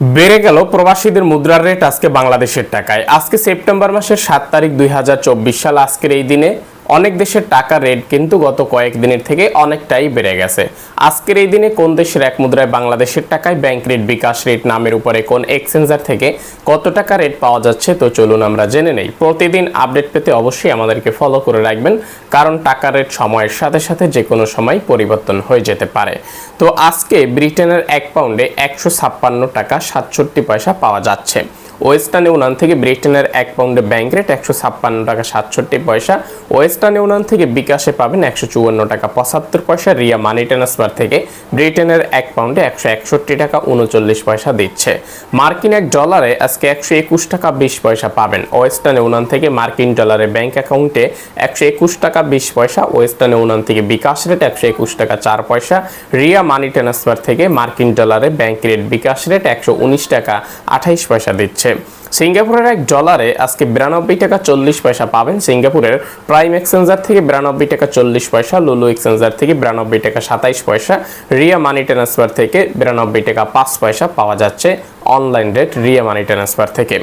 বেড়ে গেল প্রবাসীদের মুদ্রার রেট আজকে বাংলাদেশের টাকায়। আজকে সেপ্টেম্বর মাসের সাত তারিখ দুই হাজার চব্বিশ সাল, আজকের এই দিনে অনেক দেশের টাকার রেট কিন্তু গত কয়েক দিনের থেকে অনেকটাই বেড়ে গেছে। আজকের এই দিনে কোন দেশের এক মুদ্রায় বাংলাদেশের টাকায় ব্যাংক রেট বিকাশ রেট নামের উপরে কোন এক্সচেঞ্জার থেকে কত টাকা রেট পাওয়া যাচ্ছে, তো চলুন আমরা জেনে নেই। প্রতিদিন আপডেট পেতে অবশ্যই আমাদেরকে ফলো করে রাখবেন, কারণ টাকার রেট সময়ের সাথে সাথে যে কোনো সময় পরিবর্তন হয়ে যেতে পারে। তো আজকে ব্রিটেনের এক পাউন্ডে একশো ছাপ্পান্ন টাকা সাতষট্টি পয়সা পাওয়া যাচ্ছে। ওয়েস্টার্ন ইউনিয়ন থেকে ব্রিটেনের এক পাউন্ডে ব্যাংক রেট একশো ছাপ্পান্ন টাকা সাতষট্টি পয়সা। ওয়েস্টার্ন ইউনিয়ন থেকে বিকাশে পাবেন একশো চুয়ান্ন টাকা পঁচাত্তর পয়সা। রিয়া মানি ট্রান্সফার থেকে ব্রিটেনের এক পাউন্ডে একশো একষট্টি টাকা উনচল্লিশ পয়সা দিচ্ছে। মার্কিন এক ডলারে আজকে একশো একুশ টাকা বিশ পয়সা পাবেন। ওয়েস্টার্ন ইউনিয়ন থেকে মার্কিন ডলারে ব্যাংক অ্যাকাউন্টে একশো একুশ টাকা বিশ পয়সা। ওয়েস্টার্ন ইউনিয়ন থেকে বিকাশ রেট একশো একুশ টাকা চার পয়সা। রিয়া মানি ট্রান্সফার থেকে মার্কিন ডলারে ব্যাংক রেট বিকাশ রেট একশো উনিশ টাকা আঠাইশ পয়সা দিচ্ছে। সিঙ্গাপুরের এক ডলারে আজকে বিরানব্বই টাকা চল্লিশ পয়সা পাবেন। সিঙ্গাপুরের প্রাইম এক্সচেঞ্জার থেকে বিরানব্বই টাকা চল্লিশ পয়সা লুলু এক্সচেঞ্জার থেকে বিরানব্বই টাকা সাতাইশ পয়সা রিয়া মানি ট্রান্সফার থেকে বিরানব্বই টাকা পাঁচ পয়সা পাওয়া যাচ্ছে online rate Ria money transfer থেকে।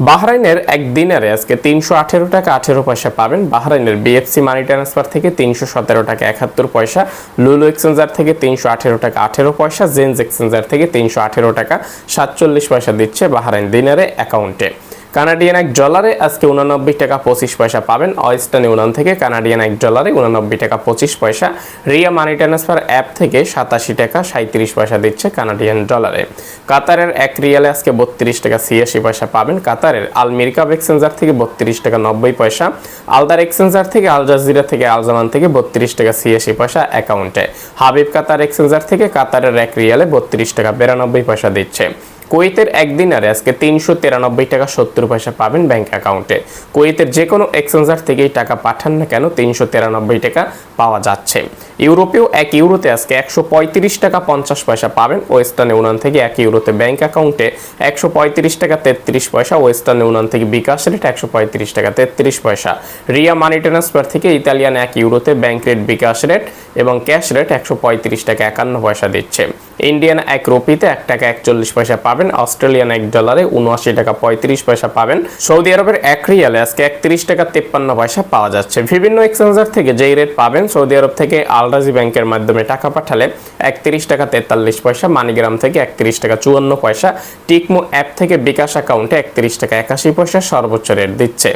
বাহরাইনের এক দিনারে আজকে তিনশো আঠেরো টাকা আঠেরো পয়সা পাবেন। বাহরাইনের বিএফসি মানি ট্রান্সফার থেকে তিনশো সতেরো টাকা একাত্তর পয়সা লুলু এক্সচেঞ্জার থেকে তিনশো আঠেরো টাকা আঠেরো পয়সা জেন্স এক্সচেঞ্জার থেকে তিনশো আঠেরো টাকা সাতচল্লিশ পয়সা দিচ্ছে বাহরাইন দিনারে অ্যাকাউন্টে কানাডিয়ান এক ডলারে আজকে উনানব্বই টাকা পঁচিশ পয়সা পাবেন। ওয়েস্টার্ন ইউনিয়ন থেকে কানাডিয়ান এক ডলারে উনানব্বই টাকা পঁচিশ পয়সা। রিয়া মানি ট্রান্সফার অ্যাপ থেকে সাতাশি টাকা সাঁত্রিশ পয়সা দিচ্ছে কানাডিয়ান ডলারে কাতারের এক রিয়ালে আজকে বত্রিশ টাকা ছিয়াশি পয়সা পাবেন। কাতারের আলমিরিকাব এক্সচেঞ্জার থেকে বত্রিশ টাকা নব্বই পয়সা। আলদার এক্সচেঞ্জার থেকে আল জাজিরা থেকে আলজামান থেকে বত্রিশ টাকা ছিয়াশি পয়সা অ্যাকাউন্টে। হাবিব কাতার এক্সচেঞ্জার থেকে কাতারের এক রিয়ালে বত্রিশ টাকা বিরানব্বই পয়সা দিচ্ছে। কুয়েতের একদিনারে আজকে তিনশো তিরানব্বই টাকা সত্তর পয়সা পাবেন ব্যাংক অ্যাকাউন্টে। কুয়েতের যে কোনো এক্সচেঞ্জার থেকেই টাকা পাঠান না কেন তিনশো তিরানব্বই টাকা পাওয়া যাচ্ছে। ইউরোপেও এক ইউরোতে আজকে একশো পঁয়ত্রিশ টাকা পঞ্চাশ পয়সা পাবেন। ওয়েস্টার্ন ইউনিয়ন থেকে এক ইউরোতে ব্যাংক অ্যাকাউন্টে একশো পঁয়ত্রিশ টাকা তেত্রিশ পয়সা, ওয়েস্টার্ন ইউনিয়ন থেকে বিকাশ রেট একশো পঁয়ত্রিশ টাকা তেত্রিশ পয়সা। রিয়া মানি ট্রান্সফার থেকে ইতালিয়ান এক ইউরোতে ব্যাংক রেট বিকাশ রেট এবং ক্যাশ রেট একশো পঁয়ত্রিশ টাকা একান্ন পয়সা দিচ্ছে। ইন্ডিয়ান এক রুপিতে এক টাকা একচল্লিশ পয়সা পাবেন অস্ট্রেলিয়ান এক ডলারে উনআশি টাকা পঁয়ত্রিশ পয়সা পাবেন। সৌদি আরবের এক রিয়ালে আজকে একত্রিশ টাকা তেপ্পান্ন পয়সা পাওয়া যাচ্ছে। বিভিন্ন এক্সচেঞ্জার থেকে যেই রেট পাবেন সৌদি আরব থেকে আলরাজি ব্যাংকের মাধ্যমে টাকা পাঠালে একত্রিশ টাকা তেতাল্লিশ পয়সা মানিগ্রাম থেকে একত্রিশ টাকা চুয়ান্ন পয়সা টিকমো অ্যাপ থেকে বিকাশ অ্যাকাউন্টে একত্রিশ টাকা একাশি পয়সা সর্বোচ্চ রেট দিচ্ছে।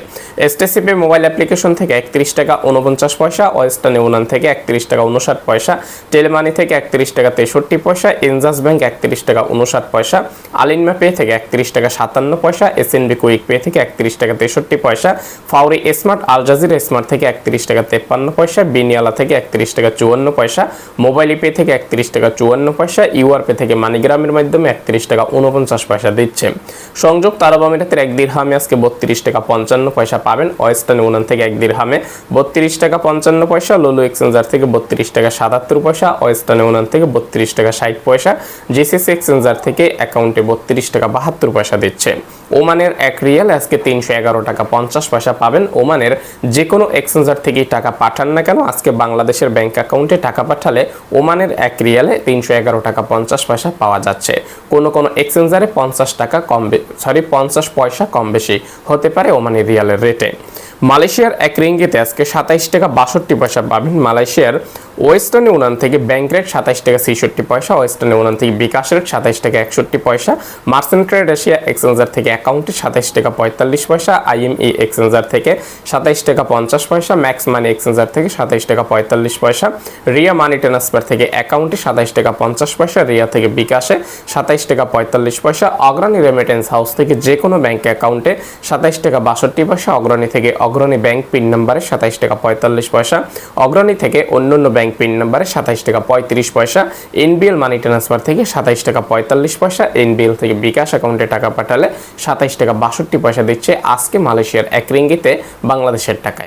এসটিসিপি মোবাইল অ্যাপ্লিকেশন থেকে একত্রিশ টাকা উনপঞ্চাশ পয়সা ওয়েস্টার্ন ইউনিয়ন থেকে একত্রিশ টাকা উনষাট পয়সা টেলিমানি থেকে একত্রিশ টাকা তেষট্টি পয়সা ইনজাস ব্যাংক একত্রিশ টাকা উনষাট পয়সা আলিনমা পে থেকে একত্রিশ টাকা সাতান্ন পয়সা এসএনবি কুইক পে থেকে একত্রিশ টাকা তেষট্টি পয়সা, ফাউরি স্মার্ট আলজাজির স্মার্ট থেকে একত্রিশ টাকা তেপ্পান্ন পয়সা, বিনিয়ালা থেকে একত্রিশ টাকা চুয়ান্ন পয়সা, মোবাইল পে থেকে একত্রিশ টাকা চুয়ান্ন পয়সা ইউআর পে থেকে মানিগ্রামের মাধ্যমে একত্রিশ টাকা উনপঞ্চাশ পয়সা দিচ্ছে। সংযুক্ত আরব আমিরাতের এক দিরহামে আজকে বত্রিশ টাকা পঞ্চান্ন পয়সা পাবেন। ওয়েস্টার্ন ইউনিয়ন থেকে এক দিরহামে বত্রিশ টাকা পঞ্চান্ন পয়সা, লুলু এক্সচেঞ্জার থেকে বত্রিশ টাকা সাতাত্তর পয়সা ওয়েস্টার্ন ইউনিয়ন থেকে বত্রিশ টাকা ষাট পয়সা জিসিসি এক্সচেঞ্জার থেকে অ্যাকাউন্টে বত্রিশ টাকা বাহাত্তর পয়সা দিচ্ছে। ওমানের এক রিয়াল আজকে তিনশো এগারো টাকা পঞ্চাশ পয়সা পাবেন। ওমানের যে কোনো এক্সচেঞ্জার থেকেই টাকা পাঠান না কেন, আজকে বাংলাদেশের ব্যাংক অ্যাকাউন্টে টাকা পাঠালে ওমানের এক রিয়ালে তিনশো এগারো টাকা পঞ্চাশ পয়সা পাওয়া যাচ্ছে। কোনো কোনো এক্সচেঞ্জারে পঞ্চাশ টাকা কম সরি পঞ্চাশ পয়সা কম বেশি হতে পারে ওমানের রিয়ালের রেটে মালয়েশিয়ার এক রিঙ্গিতে আজকে সাতাইশ টাকা বাষট্টি পয়সা পাবেন। মালয়েশিয়ার ওয়েস্টার্ন ইউনিয়ন থেকে ব্যাংক রেট সাতাইশ টাকা ছেষট্টি পয়সা ওয়েস্টার্ন ইউনিয়ন থেকে বিকাশ সাতাইশ টাকা একষট্টি পয়সা। মার্সেন্ট ট্রেড এশিয়া এক্সচেঞ্জার থেকে অ্যাকাউন্টে সাতাইশ টাকা পঁয়তাল্লিশ পয়সা। আইএমই এক্সচেঞ্জার থেকে সাতাইশ টাকা পঞ্চাশ পয়সা। ম্যাক্স মানি এক্সচেঞ্জার থেকে সাতাইশ টাকা পঁয়তাল্লিশ পয়সা। রিয়া মানি ট্রান্সফার থেকে অ্যাকাউন্টে সাতাইশ টাকা পঞ্চাশ পয়সা। রিয়া থেকে বিকাশে সাতাইশ টাকা পঁয়তাল্লিশ পয়সা। অগ্রণী রেমিটেন্স হাউস থেকে যে কোনো ব্যাংক অ্যাকাউন্টে সাতাইশ টাকা বাষট্টি পয়সা। অগ্রণী থেকে অগ্রণী ব্যাংক পিন নম্বরে সাতাইশ টাকা পঁয়তাল্লিশ পয়সা। অগ্রণী থেকে অন্যান্য ব্যাংক পিন নম্বরে সাতাইশ টাকা পঁয়ত্রিশ পয়সা। এনবিএল মানি ট্রান্সফার থেকে সাতাইশ টাকা পঁয়তাল্লিশ পয়সা এনবিএল থেকে বিকাশ অ্যাকাউন্টে টাকা পাঠালে সাতাইশ টাকা বাষট্টি পয়সা দিচ্ছে আজকে মালয়েশিয়ার এক রিঙ্গিতে বাংলাদেশের টাকায়।